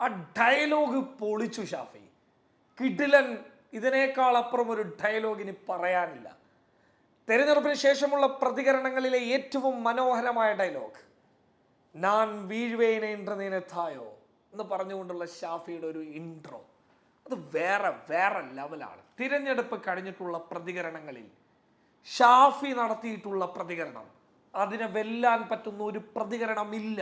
ആ ഡയലോഗ് പൊളിച്ചു ഷാഫി. കിഡിലൻ ഇതിനേക്കാൾ അപ്പുറം ഒരു ഡയലോഗിന് പറയാനില്ല. തെരഞ്ഞെടുപ്പിന് ശേഷമുള്ള പ്രതികരണങ്ങളിലെ ഏറ്റവും മനോഹരമായ ഡയലോഗ്. നാൻ വീഴ്വേനെ എന്ന് പറഞ്ഞുകൊണ്ടുള്ള ഷാഫിയുടെ ഒരു ഇൻട്രോ അത് വേറെ വേറെ ലെവലാണ് തിരഞ്ഞെടുപ്പ് കഴിഞ്ഞിട്ടുള്ള പ്രതികരണങ്ങളിൽ ഷാഫി നടത്തിയിട്ടുള്ള പ്രതികരണം. അതിനെ വെല്ലാൻ പറ്റുന്ന ഒരു പ്രതികരണമില്ല.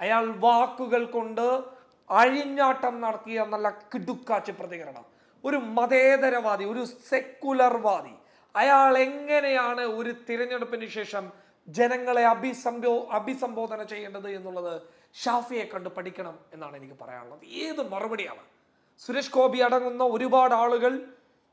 അയാൾ വാക്കുകൾ കൊണ്ട് അഴിഞ്ഞാട്ടം നടത്തിയ നല്ല കിടുക്കാച്ച് പ്രതികരണം. ഒരു മതേതരവാദി ഒരു സെക്കുലർവാദി അയാൾ എങ്ങനെയാണ് ഒരു തിരഞ്ഞെടുപ്പിന് ശേഷം ജനങ്ങളെ അഭിസംബോ അഭിസംബോധന ചെയ്യേണ്ടത് എന്നുള്ളത് ഷാഫിയെ കണ്ട് പഠിക്കണം എന്നാണ് എനിക്ക് പറയാനുള്ളത്. ഏത് മറുപടിയാണ്? സുരേഷ് ഗോപി അടങ്ങുന്ന ഒരുപാട് ആളുകൾ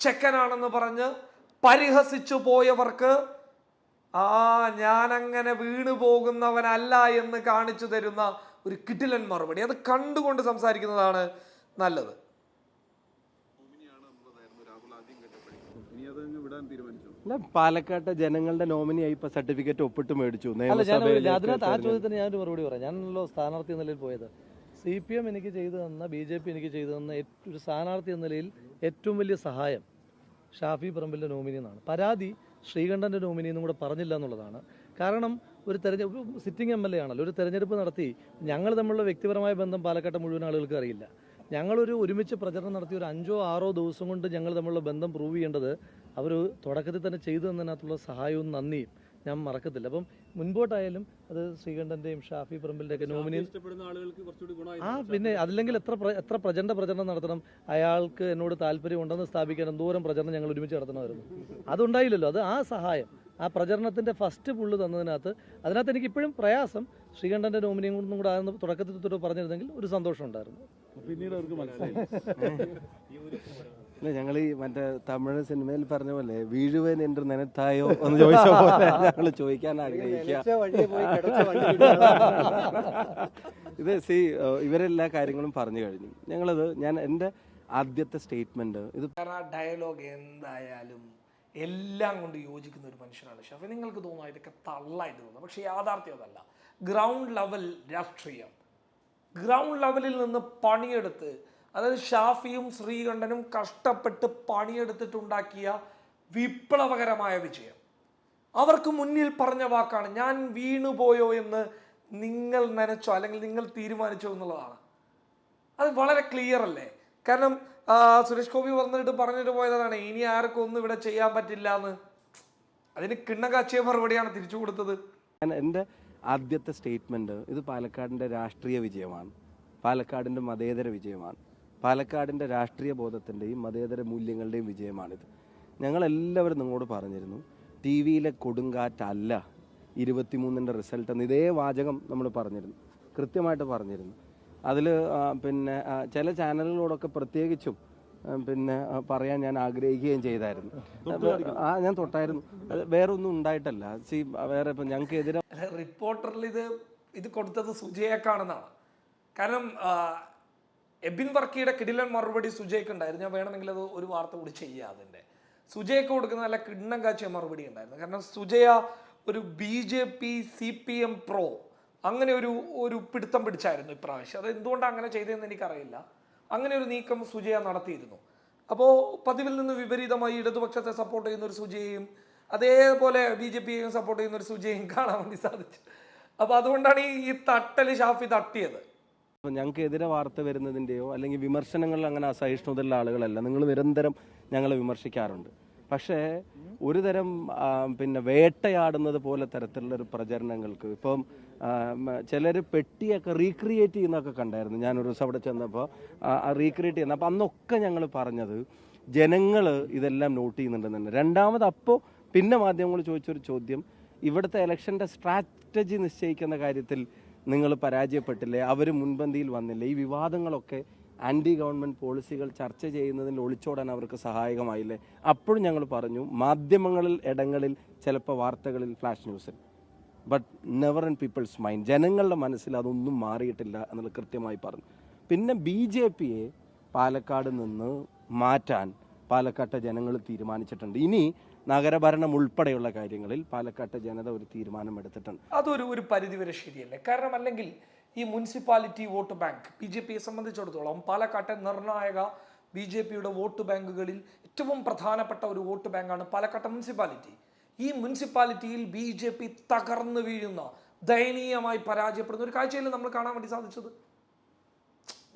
ചെക്കനാണെന്ന് പറഞ്ഞ് പരിഹസിച്ചു പോയവർക്ക് ആ ഞാനങ്ങനെ വീണു പോകുന്നവനല്ല എന്ന് കാണിച്ചു തരുന്ന ഒരു കിടിലൻ മറുപടി. അത് കണ്ടുകൊണ്ട് സംസാരിക്കുന്നതാണ് നല്ലത്. അല്ല പാലക്കാട്ടെ ജനങ്ങളുടെ നോമിനിയായി ഇപ്പൊ സർട്ടിഫിക്കറ്റ് ഒപ്പിട്ട് മേടിച്ചു. അതിനകത്ത് ആ. ചോദ്യത്തിന് ഞാനൊരു മറുപടി പറയാം. ഞാനല്ലോ സ്ഥാനാർത്ഥി എന്ന നിലയിൽ പോയത് സി പി എം എനിക്ക് ചെയ്തു തന്ന ബി ജെ പി എനിക്ക് ചെയ്തു തന്ന ഒരു സ്ഥാനാർത്ഥി എന്ന നിലയിൽ ഏറ്റവും വലിയ സഹായം ഷാഫി പറമ്പിലിന്റെ നോമിനി എന്നാണ്. പരാതി ശ്രീകണ്ഠന്റെ നോമിനി എന്നും കൂടെ പറഞ്ഞില്ല എന്നുള്ളതാണ്. കാരണം ഒരു തെരഞ്ഞെടുപ്പ് സിറ്റിംഗ് എം എൽ എ ആണല്ലോ ഒരു തെരഞ്ഞെടുപ്പ് നടത്തി ഞങ്ങൾ തമ്മിലുള്ള വ്യക്തിപരമായ ബന്ധം പാലക്കാട്ടെ മുഴുവൻ ആളുകൾക്ക് അറിയില്ല. ഞങ്ങളൊരു ഒരുമിച്ച് പ്രചരണം നടത്തി ഒരു അഞ്ചോ ആറോ ദിവസം കൊണ്ട് ഞങ്ങൾ തമ്മിലുള്ള ബന്ധം പ്രൂവ് ചെയ്യേണ്ടത് അവർ തുടക്കത്തിൽ തന്നെ ചെയ്തു തന്നതിനകത്തുള്ള സഹായവും നന്ദിയും ഞാൻ മറക്കത്തില്ല. അപ്പം മുൻപോട്ടായാലും അത് ശ്രീകണ്ഠന്റെയും ഷാഫി പറമ്പിലിന്റെ ഒക്കെ നോമിനി ആ പിന്നെ അതില്ലെങ്കിൽ എത്ര എത്ര പ്രചണ്ഡ പ്രചരണം നടത്തണം? അയാൾക്ക് എന്നോട് താല്പര്യം ഉണ്ടെന്ന് സ്ഥാപിക്കാൻ എന്തോരം പ്രചരണം ഞങ്ങൾ ഒരുമിച്ച് നടത്തണമായിരുന്നു അതുണ്ടായില്ലല്ലോ. അത് ആ സഹായം. ആ പ്രചരണത്തിന്റെ ഫസ്റ്റ് പുള്ള് തന്നതിനകത്ത് അതിനകത്ത് എനിക്ക് ഇപ്പോഴും പ്രയാസം ശ്രീകണ്ഠന്റെ നോമിനിയും കൊണ്ടും കൂടെ ആയിരുന്നു തുടക്കത്തിൽ തൊട്ട് പറഞ്ഞിരുന്നെങ്കിൽ ഒരു സന്തോഷം ഉണ്ടായിരുന്നു. പിന്നീട് അവർക്ക് മനസ്സിലായി. ഞങ്ങൾ ഈ മറ്റേ തമിഴ് സിനിമയിൽ പറഞ്ഞ പോലെ വീഴുവൻ എന്റെ നനത്തായോ എന്ന് ചോദിച്ച പോലെ ഞങ്ങൾ ചോദിക്കാൻ ആഗ്രഹിക്കുക. ഇത് സി ഇവരെല്ലാ കാര്യങ്ങളും പറഞ്ഞു കഴിഞ്ഞു. ഞങ്ങളത് ഞാൻ എന്റെ ആദ്യത്തെ സ്റ്റേറ്റ്മെന്റ് ഇത് കാരണം ആ ഡയലോഗ് എന്തായാലും എല്ലാം കൊണ്ട് യോജിക്കുന്ന ഒരു മനുഷ്യനാണ് ഷഫി. നിങ്ങൾക്ക് തോന്നുന്നു ഇതൊക്കെ തള്ളായിട്ട് തോന്നുന്നു. പക്ഷേ യാഥാർത്ഥ്യം അതല്ല. ഗ്രൗണ്ട് ലെവൽ രാഷ്ട്രീയം. ഗ്രൗണ്ട് ലെവലിൽ നിന്ന് പണിയെടുത്ത് അതായത് ഷാഫിയും ശ്രീകണ്ഠനും കഷ്ടപ്പെട്ട് പണിയെടുത്തിട്ടുണ്ടാക്കിയ വിപ്ലവകരമായ വിജയം. അവർക്ക് മുന്നിൽ പറഞ്ഞ വാക്കാണ് ഞാൻ വീണുപോയോ എന്ന് നിങ്ങൾ നനച്ചോ അല്ലെങ്കിൽ നിങ്ങൾ തീരുമാനിച്ചോ എന്നുള്ളതാണ്. അത് വളരെ ക്ലിയർ അല്ലേ? കാരണം സുരേഷ് ഗോപി വന്നിട്ട് പറഞ്ഞിട്ട് പോയതാണ് ഇനി ആർക്കും ഒന്നും ഇവിടെ ചെയ്യാൻ പറ്റില്ല എന്ന്. അതിന് കിണ്ണകാച്ചിയ മറുപടിയാണ് തിരിച്ചു കൊടുത്തത്. എന്റെ ആദ്യത്തെ സ്റ്റേറ്റ്മെന്റ് ഇത് പാലക്കാടിന്റെ രാഷ്ട്രീയ വിജയമാണ്. പാലക്കാടിന്റെ മതേതര വിജയമാണ്. പാലക്കാടിന്റെ രാഷ്ട്രീയ ബോധത്തിന്റെയും മതേതര മൂല്യങ്ങളുടെയും വിജയമാണിത്. ഞങ്ങളെല്ലാവരും നിങ്ങളോട് പറഞ്ഞിരുന്നു ടി വിയിലെ കൊടുങ്കാറ്റല്ല ഇരുപത്തിമൂന്നിന്റെ റിസൾട്ട് എന്ന് ഇതേ വാചകം നമ്മൾ പറഞ്ഞിരുന്നു കൃത്യമായിട്ട് പറഞ്ഞിരുന്നു. അതിൽ പിന്നെ ചില ചാനലുകളോടൊക്കെ പ്രത്യേകിച്ചും പിന്നെ പറയാൻ ഞാൻ ആഗ്രഹിക്കുകയും ചെയ്തായിരുന്നു. ആ ഞാൻ തൊട്ടായിരുന്നു. വേറെ ഒന്നും ഉണ്ടായിട്ടല്ല. സി വേറെ ഇപ്പം ഞങ്ങൾക്ക് എതിരെ റിപ്പോർട്ടറിൽ ഇത് ഇത് കൊടുത്തത് സുജയക്കാണെന്നാണ്. കാരണം എബിൻ വർക്കിയുടെ കിടിലൻ മറുപടി സുജയ്ക്ക് ഉണ്ടായിരുന്നു. ഞാൻ വേണമെങ്കിൽ അത് ഒരു വാർത്ത കൂടി ചെയ്യാം അതിന്റെ. സുജയ്ക്ക് കൊടുക്കുന്ന നല്ല കിണ്ണം കാച്ചിയ മറുപടി ഉണ്ടായിരുന്നു. കാരണം സുജയ ഒരു B J P C P M pro അങ്ങനെ ഒരു ഒരു പിടുത്തം പിടിച്ചായിരുന്നു ഇപ്രാവശ്യം. അത് എന്തുകൊണ്ടാണ് അങ്ങനെ ചെയ്തതെന്ന് എനിക്കറിയില്ല. അങ്ങനെ ഒരു നീക്കം സുജയ നടത്തിയിരുന്നു. അപ്പോൾ പതിവിൽ നിന്ന് വിപരീതമായി ഇടതുപക്ഷത്തെ സപ്പോർട്ട് ചെയ്യുന്ന ഒരു സുജയും അതേപോലെ ബി ജെ പിയെയും സപ്പോർട്ട് ചെയ്യുന്ന ഒരു സുജയും കാണാൻ വേണ്ടി സാധിച്ചു. അപ്പോൾ അതുകൊണ്ടാണ് ഈ തട്ടൽ ഷാഫി തട്ടിയത്. ഞങ്ങൾക്ക് എതിരെ വാർത്ത വരുന്നതിന്റെയോ അല്ലെങ്കിൽ വിമർശനങ്ങളിൽ അങ്ങനെ അസഹിഷ്ണുതയുള്ള ആളുകളല്ല. നിങ്ങൾ നിരന്തരം ഞങ്ങളെ വിമർശിക്കാറുണ്ട്. പക്ഷേ ഒരു തരം പിന്നെ വേട്ടയാടുന്നത് പോലെ തരത്തിലുള്ള ഒരു പ്രചരണങ്ങൾക്ക് ഇപ്പം ചിലർ പെട്ടിയൊക്കെ റീക്രിയേറ്റ് ചെയ്യുന്നൊക്കെ കണ്ടായിരുന്നു. ഞാനൊരു ദിവസം അവിടെ ചെന്നപ്പോൾ റീക്രിയേറ്റ് ചെയ്യുന്ന അപ്പം അന്നൊക്കെ ഞങ്ങൾ പറഞ്ഞത് ജനങ്ങൾ ഇതെല്ലാം നോട്ട് ചെയ്യുന്നുണ്ടെന്ന് തന്നെ രണ്ടാമത് അപ്പോൾ പിന്നെ മാധ്യമങ്ങൾ ചോദിച്ചൊരു ചോദ്യം ഇവിടുത്തെ ഇലക്ഷന്റെ സ്ട്രാറ്റജി നിശ്ചയിക്കുന്ന കാര്യത്തിൽ നിങ്ങൾ പരാജയപ്പെട്ടില്ലേ? അവർ മുൻപന്തിയിൽ വന്നില്ലേ? ഈ വിവാദങ്ങളൊക്കെ ആന്റി ഗവൺമെന്റ് പോളിസികൾ ചർച്ച ചെയ്യുന്നതിൽ ഒളിച്ചോടാൻ അവർക്ക് സഹായകമായില്ലേ? അപ്പോഴും ഞങ്ങൾ പറഞ്ഞു മാധ്യമങ്ങളിൽ ഇടങ്ങളിൽ ചിലപ്പോൾ വാർത്തകളിൽ ഫ്ലാഷ് ന്യൂസിൽ but never in people's mind ജനങ്ങളുടെ മനസ്സിൽ അതൊന്നും മാറിയിട്ടില്ല എന്നുള്ളത് കൃത്യമായി പറഞ്ഞു. പിന്നെ ബി ജെ പിയെ പാലക്കാട് നിന്ന് മാറ്റാൻ പാലക്കാട്ടെ ജനങ്ങൾ തീരുമാനിച്ചിട്ടുണ്ട്. ഇനി നഗരഭരണം ഉൾപ്പെടെയുള്ള കാര്യങ്ങളിൽ പാലക്കാട്ടെ ജനത ഒരു തീരുമാനം എടുത്തിട്ടുണ്ട്. അതൊരു ഒരു പരിധിവരെ ശരിയല്ലേ? കാരണം അല്ലെങ്കിൽ ഈ municipality vote bank B J പിയെ സംബന്ധിച്ചിടത്തോളം പാലക്കാട്ടെ നിർണായക ബി ജെ പിയുടെ വോട്ട് ബാങ്കുകളിൽ ഏറ്റവും പ്രധാനപ്പെട്ട ഒരു വോട്ട് ബാങ്കാണ് പാലക്കാട്ടെ മുനിസിപ്പാലിറ്റി. ഈ മുനിസിപ്പാലിറ്റിയിൽ ബി ജെ പി തകർന്നു വീഴുന്ന ദയനീയമായി പരാജയപ്പെടുന്ന ഒരു കാഴ്ചയിൽ നമ്മൾ കാണാൻ വേണ്ടി സാധിച്ചത്?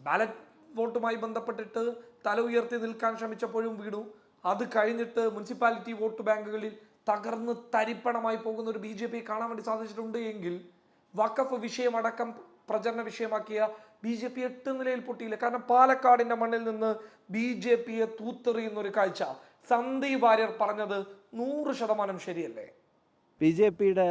ബാലറ്റ് വോട്ടുമായി ബന്ധപ്പെട്ടിട്ട് തല ഉയർത്തി നിൽക്കാൻ ശ്രമിച്ചപ്പോഴും വീണു. അത് കഴിഞ്ഞിട്ട് മുനിസിപ്പാലിറ്റി വോട്ട് ബാങ്കുകളിൽ തകർന്ന് തരിപ്പണമായി പോകുന്ന ഒരു ബി ജെ പി കാണാൻ വേണ്ടി സാധിച്ചിട്ടുണ്ട് എങ്കിൽ വഖഫ് വിഷയമടക്കം പ്രചരണ വിഷയമാക്കിയ ബി ജെ പി എട്ട് നിലയിൽ പൊട്ടിയില്ല. കാരണം പാലക്കാടിന്റെ മണ്ണിൽ നിന്ന് ബി ജെ പിയെ തൂത്തെറിയുന്ന ഒരു കാഴ്ച. സന്ദീപ് വാര്യർ പറഞ്ഞത് നൂറ് ശതമാനം ശരിയല്ലേ? ബി ജെ പിയുടെ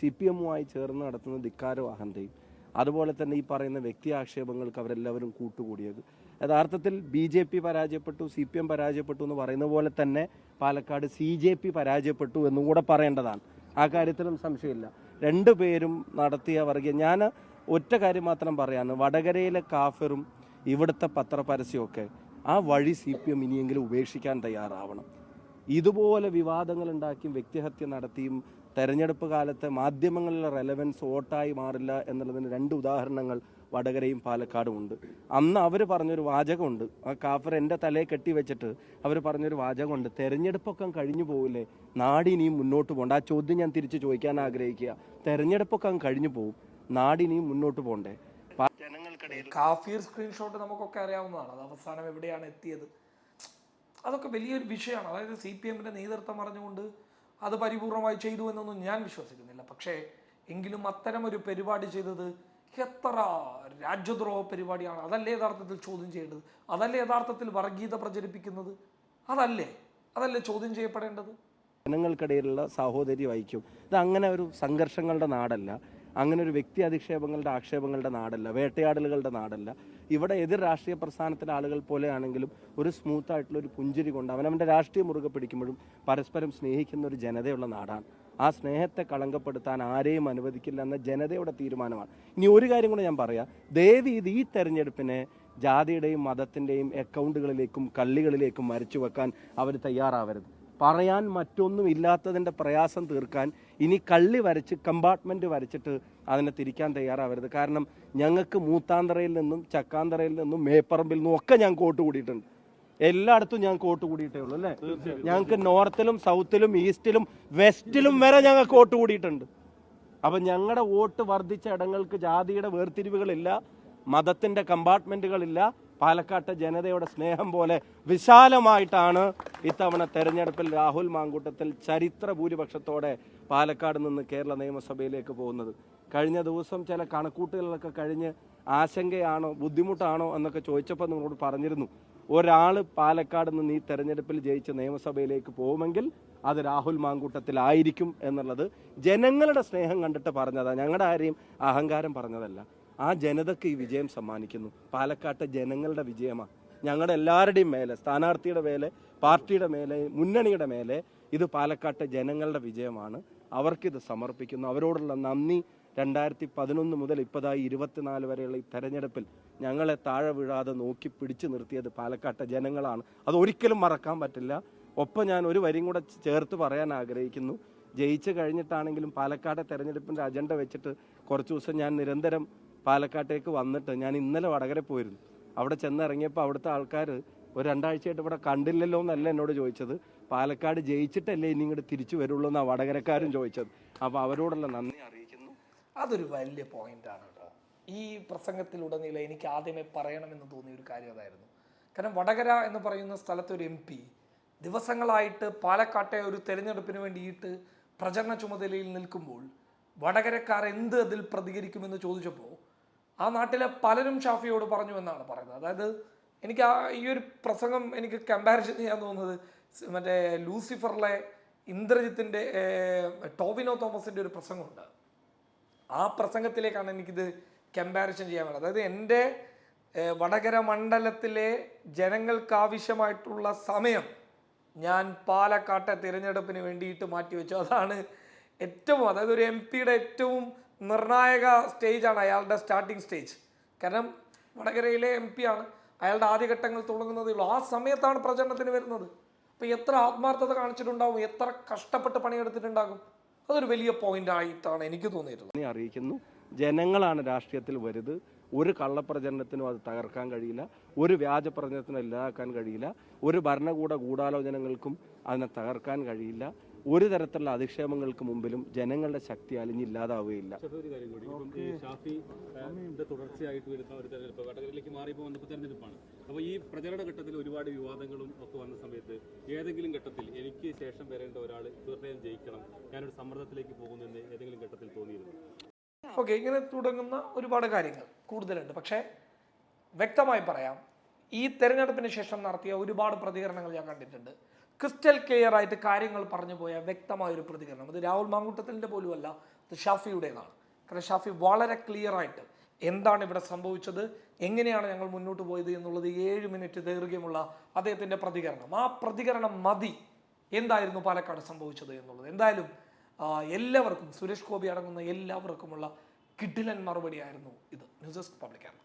സി പി എമ്മുമായി ചേർന്ന് നടത്തുന്ന ധിക്കാരവും അഹന്തയും അതുപോലെ തന്നെ ഈ പറയുന്ന വ്യക്തി ആക്ഷേപങ്ങൾക്ക് അവരെല്ലാവരും കൂട്ടുകൂടിയത്. യഥാർത്ഥത്തിൽ ബി ജെ പി പരാജയപ്പെട്ടു സി പി എം പരാജയപ്പെട്ടു എന്ന് പറയുന്ന പോലെ തന്നെ പാലക്കാട് സി ജെ പി പരാജയപ്പെട്ടു എന്നും കൂടെ പറയേണ്ടതാണ്. ആ കാര്യത്തിലും സംശയമില്ല. രണ്ടു പേരും നടത്തിയ വർഗീയ ഞാൻ ഒറ്റ കാര്യം മാത്രം പറയാണ് വടകരയിലെ കാഫറും ഇവിടുത്തെ പത്രപരസ്യമൊക്കെ ആ വഴി സി പി എം ഇനിയെങ്കിലും ഉപേക്ഷിക്കാൻ തയ്യാറാവണം. ഇതുപോലെ വിവാദങ്ങൾ ഉണ്ടാക്കിയും വ്യക്തിഹത്യ നടത്തിയും തെരഞ്ഞെടുപ്പ് കാലത്ത് മാധ്യമങ്ങളിലെ റെലവൻസ് വോട്ടായി മാറില്ല എന്നുള്ളതിന് രണ്ട് ഉദാഹരണങ്ങൾ വടകരയും പാലക്കാടും ഉണ്ട്. അന്ന് അവർ പറഞ്ഞൊരു വാചകമുണ്ട്. ആ കാഫർ എന്റെ തലയെ കെട്ടി വെച്ചിട്ട് അവർ പറഞ്ഞൊരു വാചകമുണ്ട്. തെരഞ്ഞെടുപ്പൊക്കെ കഴിഞ്ഞു പോകില്ലേ നാടിനിയും മുന്നോട്ട് പോകണ്ട. ആ ചോദ്യം ഞാൻ തിരിച്ച് ചോദിക്കാൻ ആഗ്രഹിക്കുക. തെരഞ്ഞെടുപ്പൊക്കെ കഴിഞ്ഞു പോകും നാടിനിയും മുന്നോട്ട് പോകണ്ടേ? കാഫിയർ കാഫീർ സ്ക്രീൻഷോട്ട് നമുക്കൊക്കെ അറിയാവുന്നതാണ്. അത് അവസാനം എവിടെയാണ് എത്തിയത്? അതൊക്കെ വലിയൊരു വിഷയമാണ്. അതായത് സി പി എമ്മിന്റെ നേതൃത്വം അറിഞ്ഞുകൊണ്ട് അത് പരിപൂർണമായി ചെയ്തു എന്നൊന്നും ഞാൻ വിശ്വസിക്കുന്നില്ല. പക്ഷേ എങ്കിലും അത്തരം ഒരു പരിപാടി ചെയ്തത് എത്ര രാജ്യദ്രോഹ പരിപാടിയാണ്. അതല്ലേ യഥാർത്ഥത്തിൽ ചോദ്യം ചെയ്യേണ്ടത്? അതല്ലേ യഥാർത്ഥത്തിൽ വർഗീയത പ്രചരിപ്പിക്കുന്നത്? അതല്ലേ? അതല്ലേ ചോദ്യം ചെയ്യപ്പെടേണ്ടത്? ജനങ്ങൾക്കിടയിലുള്ള സാഹോദര്യം ഐക്യം ഇത് അങ്ങനെ ഒരു സംഘർഷങ്ങളുടെ നാടല്ല. അങ്ങനെ ഒരു വ്യക്തി അധിക്ഷേപങ്ങളുടെ ആക്ഷേപങ്ങളുടെ നാടല്ല വേട്ടയാടലുകളുടെ നാടല്ല. ഇവിടെ എതിർ രാഷ്ട്രീയ പ്രസ്ഥാനത്തിലെ ആളുകൾ പോലെയാണെങ്കിലും ഒരു സ്മൂത്ത് ആയിട്ടുള്ള ഒരു പുഞ്ചിരി കൊണ്ട് അവൻ അവനവന്റെ രാഷ്ട്രീയം മുറുകെ പിടിക്കുമ്പോഴും പരസ്പരം സ്നേഹിക്കുന്ന ഒരു ജനതയുള്ള നാടാണ്. ആ സ്നേഹത്തെ കളങ്കപ്പെടുത്താൻ ആരെയും അനുവദിക്കില്ല എന്ന ജനതയുടെ തീരുമാനമാണ്. ഇനി ഒരു കാര്യം കൂടെ ഞാൻ പറയാം. ദേവി ഇത് ഈ തെരഞ്ഞെടുപ്പിനെ ജാതിയുടെയും മതത്തിന്റെയും അക്കൗണ്ടുകളിലേക്കും കള്ളികളിലേക്കും മരിച്ചു വെക്കാൻ അവർ തയ്യാറാവരുത്. പറയാൻ മറ്റൊന്നും ഇല്ലാത്തതിന്റെ പ്രയാസം തീർക്കാൻ ഇനി കള്ളി വരച്ച് കമ്പാർട്ട്മെന്റ് വരച്ചിട്ട് അതിനെ തിരിക്കാൻ തയ്യാറാവരുത്. കാരണം ഞങ്ങൾക്ക് മൂത്താന്തറയിൽ നിന്നും ചക്കാന്തറയിൽ നിന്നും മേപ്പറമ്പിൽ നിന്നും ഒക്കെ ഞാൻ കോട്ട് കൂടിയിട്ടുണ്ട്. എല്ലായിടത്തും ഞാൻ കോട്ട് കൂടിയിട്ടേ ഉള്ളൂ അല്ലേ? ഞങ്ങൾക്ക് നോർത്തിലും സൗത്തിലും ഈസ്റ്റിലും വെസ്റ്റിലും വരെ ഞങ്ങൾ കോട്ട് കൂടിയിട്ടുണ്ട്. അപ്പം ഞങ്ങളുടെ വോട്ട് വർദ്ധിച്ച ഇടങ്ങൾക്ക് ജാതിയുടെ വേർതിരിവുകളില്ല മതത്തിന്റെ കമ്പാർട്ട്മെന്റുകളില്ല പാലക്കാട്ടെ ജനതയുടെ സ്നേഹം പോലെ വിശാലമായിട്ടാണ് ഇത്തവണ തെരഞ്ഞെടുപ്പിൽ രാഹുൽ മാങ്കൂട്ടത്തിൽ ചരിത്ര ഭൂരിപക്ഷത്തോടെ പാലക്കാട് നിന്ന് കേരള നിയമസഭയിലേക്ക് പോകുന്നത്. കഴിഞ്ഞ ദിവസം ചില കണക്കൂട്ടുകളിലൊക്കെ കഴിഞ്ഞ് ആശങ്കയാണോ ബുദ്ധിമുട്ടാണോ എന്നൊക്കെ ചോദിച്ചപ്പോൾ നിങ്ങളോട് പറഞ്ഞിരുന്നു. ഒരാൾ പാലക്കാട് നിന്ന് ഈ തെരഞ്ഞെടുപ്പിൽ ജയിച്ച് നിയമസഭയിലേക്ക് പോകുമെങ്കിൽ അത് രാഹുൽ മാങ്കൂട്ടത്തിലായിരിക്കും എന്നുള്ളത് ജനങ്ങളുടെ സ്നേഹം കണ്ടിട്ട് പറഞ്ഞതാണ് ഞങ്ങളുടെ ആരെയും അഹങ്കാരം പറഞ്ഞതല്ല. ആ ജനതയ്ക്ക് ഈ വിജയം സമ്മാനിക്കുന്നു. പാലക്കാട്ടെ ജനങ്ങളുടെ വിജയമാണ് ഞങ്ങളുടെ എല്ലാവരുടെയും മേലെ സ്ഥാനാർത്ഥിയുടെ മേലെ പാർട്ടിയുടെ മേലെ മുന്നണിയുടെ മേലെ ഇത് പാലക്കാട്ടെ ജനങ്ങളുടെ വിജയമാണ്. അവർക്കിത് സമർപ്പിക്കുന്നു. അവരോടുള്ള നന്ദി. രണ്ടായിരത്തി പതിനൊന്ന് മുതൽ ഇപ്പതായി ഇരുപത്തിനാല് വരെയുള്ള ഈ തെരഞ്ഞെടുപ്പിൽ ഞങ്ങളെ താഴെ വീഴാതെ നോക്കി പിടിച്ചു നിർത്തിയത് പാലക്കാട്ടെ ജനങ്ങളാണ്. അത് ഒരിക്കലും മറക്കാൻ പറ്റില്ല. ഒപ്പം ഞാൻ ഒരു വരിയും കൂടെ ചേർത്ത് പറയാൻ ആഗ്രഹിക്കുന്നു. ജയിച്ചു കഴിഞ്ഞിട്ടാണെങ്കിലും പാലക്കാട്ടെ തെരഞ്ഞെടുപ്പിന്റെ അജണ്ട വെച്ചിട്ട് കുറച്ച് ദിവസം ഞാൻ നിരന്തരം പാലക്കാട്ടേക്ക് വന്നിട്ട് ഞാൻ ഇന്നലെ വടകര പോയിരുന്നു. അവിടെ ചെന്നിറങ്ങിയപ്പോൾ അവിടുത്തെ ആൾക്കാർ ഒരു രണ്ടാഴ്ചയായിട്ട് ഇവിടെ കണ്ടില്ലല്ലോ എന്നല്ല എന്നോട് ചോദിച്ചത്. പാലക്കാട് ജയിച്ചിട്ടല്ലേ ഇനി ഇങ്ങോട്ട് തിരിച്ചു വരുള്ളൂ എന്നാണ് വടകരക്കാരും ചോദിച്ചത്. അപ്പോൾ അവരോടുള്ള നന്ദി അറിയിക്കുന്നു. അതൊരു വലിയ പോയിന്റാണ് കേട്ടോ. ഈ പ്രസംഗത്തിലുടനീളം എനിക്ക് ആദ്യമേ പറയണമെന്ന് തോന്നിയ ഒരു കാര്യം അതായിരുന്നു. കാരണം വടകര എന്ന് പറയുന്ന സ്ഥലത്ത് ഒരു എം പി ദിവസങ്ങളായിട്ട് പാലക്കാട്ടെ ഒരു തെരഞ്ഞെടുപ്പിന് വേണ്ടിയിട്ട് പ്രചരണ ചുമതലയിൽ നിൽക്കുമ്പോൾ വടകരക്കാർ എന്ത് അതിൽ പ്രതികരിക്കുമെന്ന് ചോദിച്ചപ്പോൾ ആ നാട്ടിലെ പലരും ഷാഫിയോട് പറഞ്ഞു എന്നാണ് പറയുന്നത്. അതായത് എനിക്ക് ആ ഈ ഒരു പ്രസംഗം എനിക്ക് കമ്പാരിസൺ ചെയ്യാൻ തോന്നുന്നത് മറ്റേ ലൂസിഫറിലെ ഇന്ദ്രജിത്തിന്റെ ടോവിനോ തോമസിന്റെ ഒരു പ്രസംഗമുണ്ട്. ആ പ്രസംഗത്തിലേക്കാണ് എനിക്കിത് കമ്പാരിസൺ ചെയ്യാൻ വേണ്ടത് അതായത് എന്റെ വടകര മണ്ഡലത്തിലെ ജനങ്ങൾക്കാവശ്യമായിട്ടുള്ള സമയം ഞാൻ പാലക്കാട്ടെ തിരഞ്ഞെടുപ്പിന് വേണ്ടിയിട്ട് മാറ്റിവെച്ചു. അതാണ് ഏറ്റവും അതായത് ഒരു എം പിയുടെ ഏറ്റവും നിർണായക സ്റ്റേജാണ് അയാളുടെ സ്റ്റാർട്ടിങ് സ്റ്റേജ്. കാരണം വടകരയിലെ എം പി ആണ്. അയാളുടെ ആദ്യഘട്ടങ്ങൾ തുടങ്ങുന്നതേ ഉള്ളൂ. ആ സമയത്താണ് പ്രചരണത്തിന് വരുന്നത്. അപ്പോൾ എത്ര ആത്മാർത്ഥത കാണിച്ചിട്ടുണ്ടാകും എത്ര കഷ്ടപ്പെട്ട് പണിയെടുത്തിട്ടുണ്ടാകും? അതൊരു വലിയ പോയിന്റ് ആയിട്ടാണ് എനിക്ക് തോന്നിയിട്ടുള്ളത്. അറിയിക്കുന്നു. ജനങ്ങളാണ് രാഷ്ട്രീയത്തിൽ വരുത് ഒരു കള്ളപ്രചരണത്തിനും അത് തകർക്കാൻ കഴിയില്ല. ഒരു വ്യാജ പ്രചരണത്തിനും ഇല്ലാതാക്കാൻ കഴിയില്ല. ഒരു ഭരണകൂട ഗൂഢാലോചനകൾക്കും അതിനെ തകർക്കാൻ കഴിയില്ല. ഒരു തരത്തിലുള്ള അധിക്ഷേപങ്ങൾക്ക് മുമ്പിലും ജനങ്ങളുടെ ശക്തി അലിഞ്ഞില്ലാതാവുകയില്ല. ഇല്ലാതാവുകയില്ല ഒരു കാര്യം കൂടി. ഈ ഷാഫി തുടർച്ചയായിട്ട് വരുന്ന ഒരു തെരഞ്ഞെടുപ്പ് വടകരയിലേക്ക് മാറിയപ്പോൾ വന്നപ്പോൾ തെരഞ്ഞെടുപ്പാണ്. അപ്പോൾ ഈ പ്രചരണ ഘട്ടത്തിൽ ഒരുപാട് വിവാദങ്ങളും ഒക്കെ വന്ന സമയത്ത് ഏതെങ്കിലും ഘട്ടത്തിൽ എനിക്ക് ശേഷം വരേണ്ട ഒരാൾ തീർച്ചയായും ജയിക്കണം ഞാനൊരു സമ്മർദ്ദത്തിലേക്ക് പോകുന്നെന്ന് ഏതെങ്കിലും ഘട്ടത്തിൽ തോന്നിയിരുന്നു? ഓക്കെ ഇങ്ങനെ തുടങ്ങുന്ന ഒരുപാട് കാര്യങ്ങൾ കൂടുതലുണ്ട്. പക്ഷേ വ്യക്തമായി പറയാം ഈ തെരഞ്ഞെടുപ്പിന് ശേഷം നടത്തിയ ഒരുപാട് പ്രതികരണങ്ങൾ ഞാൻ കണ്ടിട്ടുണ്ട്. ക്രിസ്റ്റൽ ക്ലിയർ ആയിട്ട് കാര്യങ്ങൾ പറഞ്ഞു പോയ വ്യക്തമായ ഒരു പ്രതികരണം. അത് രാഹുൽ മാങ്കൂട്ടത്തിന്റെ പോലുമല്ല അത് ഷാഫിയുടേതാണ്. കാരണം ഷാഫി വളരെ ക്ലിയർ ആയിട്ട് എന്താണ് ഇവിടെ സംഭവിച്ചത് എങ്ങനെയാണ് ഞങ്ങൾ മുന്നോട്ട് പോയത് എന്നുള്ളത് ഏഴ് മിനിറ്റ് ദൈർഘ്യമുള്ള അദ്ദേഹത്തിന്റെ പ്രതികരണം. ആ പ്രതികരണം മതി. എന്തായിരുന്നു പാലക്കാട് സംഭവിച്ചത് എന്നുള്ളത്? എന്തായാലും എല്ലാവർക്കും സുരേഷ് ഗോപി അടങ്ങുന്ന എല്ലാവർക്കുമുള്ള കിഡിലൻ മറുപടിയായിരുന്നു ഇത്. News desk പബ്ലിക്കാണ്